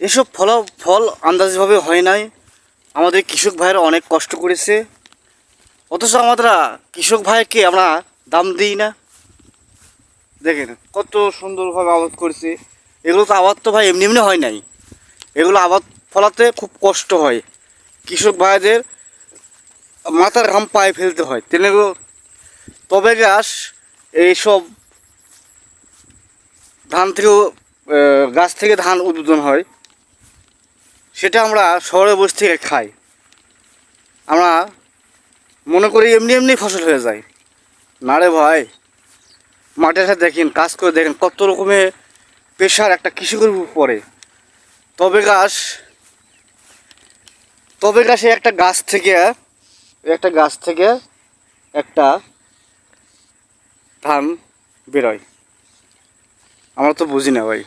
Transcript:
এসব ফল ফল আন্দাজভাবে হয় নাই। আমাদের কৃষক ভাইয়েরা অনেক কষ্ট করেছে। অথচ আমরা কৃষক ভাইকে আমরা দাম দিই না। দেখেন, কত সুন্দরভাবে আবাদ করেছে। এগুলো তো আবাদ তো ভাই এমনি এমনি হয় নাই। এগুলো আবাদ ফলাতে খুব কষ্ট হয়। কৃষক ভাইদের মাথার ঘাম পায়ে ফেলতে হয়। তেনেগুলো তবে গাছ, এইসব ধান থেকেও গাছ থেকে ধান উৎপাদন হয়। সেটা আমরা শহরে বসে থেকে খাই। আমরা মনে করি এমনি এমনি ফসল হয়ে যায়। না রে ভাই মাঠে এসে দেখেন, কাজ করে দেখেন, কত রকমের পেশার একটা কৃষকের উপর পড়ে। তবে গাছ, তবে গাছে একটা গাছ থেকে, একটা গাছ থেকে একটা ধান বেরোয়। আমরা তো বুঝি না ভাই।